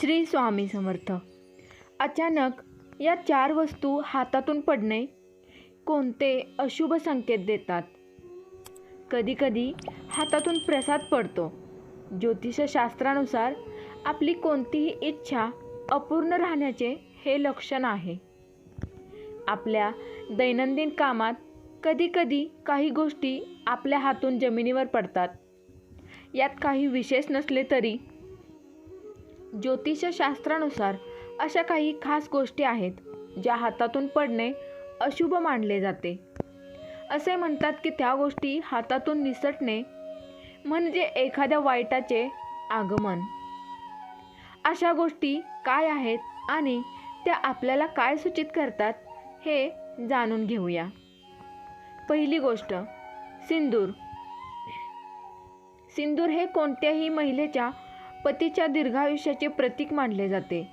श्री स्वामी समर्थ. अचानक या चार वस्तू हातातून पडणे कोणते अशुभ संकेत देतात. कधीकधी हातातून प्रसाद पडतो. ज्योतिषशास्त्रानुसार आपली कोणतीही इच्छा अपूर्ण राहण्याचे हे लक्षण आहे. आपल्या दैनंदिन कामात कधीकधी काही गोष्टी आपल्या हातून जमिनीवर पडतात. यात काही विशेष नसले तरी ज्योतिषशास्त्रानुसार अशा काही खास गोष्टी आहेत ज्या हातातून पडणे अशुभ मानले जाते. असे म्हणतात की त्या गोष्टी हातातून निसटणे म्हणजे एखाद्या वाईटाचे आगमन. अशा गोष्टी काय आहेत आणि त्या आपल्याला काय सूचित करतात हे जाणून घेऊया. पहिली गोष्ट सिंदूर. सिंदूर हे कोणत्याही महिलेच्या पतीच्या दीर्घायुष्याचे प्रतीक मानले जाते.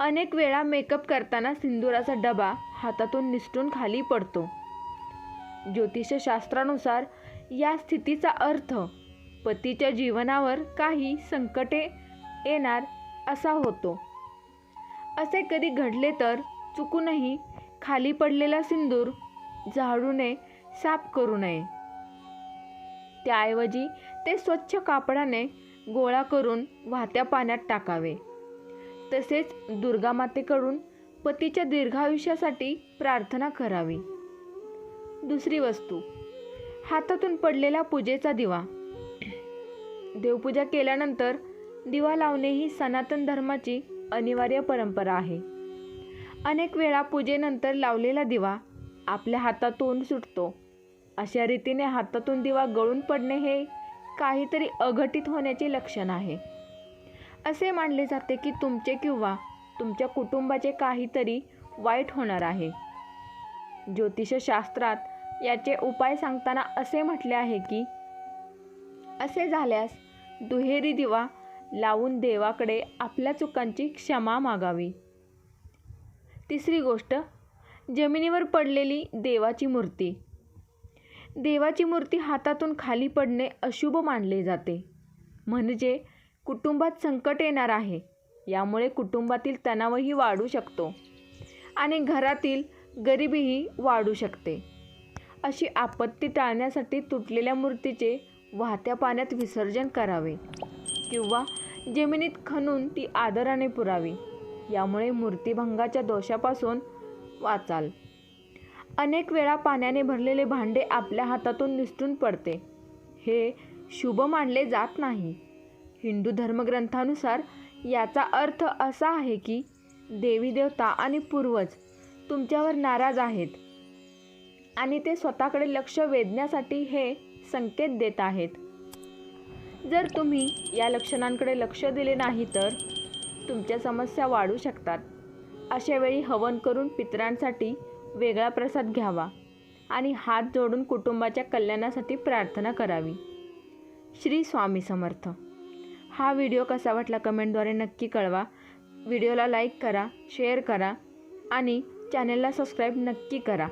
अनेक वेळा मेकअप करताना सिंदुराचा डबा हातातून निसटून खाली पडतो. ज्योतिषशास्त्रानुसार या स्थितीचा अर्थ पतीच्या जीवनावर काही संकटे येणार असा होतो. असे कधी घडले तर चुकूनही खाली पडलेला सिंदूर झाडूने साफ करू नये. त्याऐवजी ते स्वच्छ कापडाने गोळा करून वाहत्या पाण्यात टाकावे. तसेच दुर्गामातेकडून पतीच्या दीर्घायुष्यासाठी प्रार्थना करावी. दुसरी वस्तू हातातून पडलेला पूजेचा दिवा. देवपूजा केल्यानंतर दिवा लावणे ही सनातन धर्माची अनिवार्य परंपरा आहे. अनेक वेळा पूजेनंतर लावलेला दिवा आपल्या हातातून सुटतो. अशा रीतीने हातातून दिवा गळून पडणे हे काहीतरी अघटित होण्याचे लक्षण आहे. असे मानले जाते की तुमचे किंवा तुमच्या कुटुंबाचे काहीतरी वाईट होणार आहे. ज्योतिषशास्त्रात याचे उपाय सांगताना असे म्हटले आहे की असे झाल्यास दुहेरी दिवा लावून देवाकडे आपल्या चुकांची क्षमा मागावी. तिसरी गोष्ट जमिनीवर पडलेली देवाची मूर्ती. देवाची मूर्ती हातातून खाली पडणे अशुभ मानले जाते. म्हणजे कुटुंबात संकट येणार आहे. यामुळे कुटुंबातील तणावही वाढू शकतो. आणि घरातील गरिबीही वाढू शकते. अशी आपत्ती टाळण्यासाठी तुटलेल्या मूर्तीचे वाहत्या पाण्यात विसर्जन करावे. किंवा जमिनीत खणून ती आदराने पुरावी. यामुळे मूर्तिभंगाच्या दोषापासून वाचाल. अनेक वेळा पाण्याने भरलेले भांडे आपल्या हातातून निसटून पडते. हे शुभ मानले जात नाही. हिंदू धर्मग्रंथानुसार याचा अर्थ असा आहे की देवी देवता आणि पूर्वज तुमच्यावर नाराज आहेत आणि ते स्वतःकडे लक्ष वेधण्यासाठी हे संकेत देत आहेत. जर तुम्ही या लक्षणांकडे लक्ष दिले नाही तर तुमच्या समस्या वाढू शकतात. अशा वेळी हवन करून पितरांसाठी वेगळा प्रसाद घ्यावा आणि हात जोडून कुटुंबाच्या कल्याणासाठी प्रार्थना करावी. श्री स्वामी समर्थ. हा व्हिडिओ कसा वाटला कमेंटद्वारे नक्की कळवा. व्हिडिओला लाईक करा शेअर करा आणि चॅनलला सबस्क्राईब नक्की करा.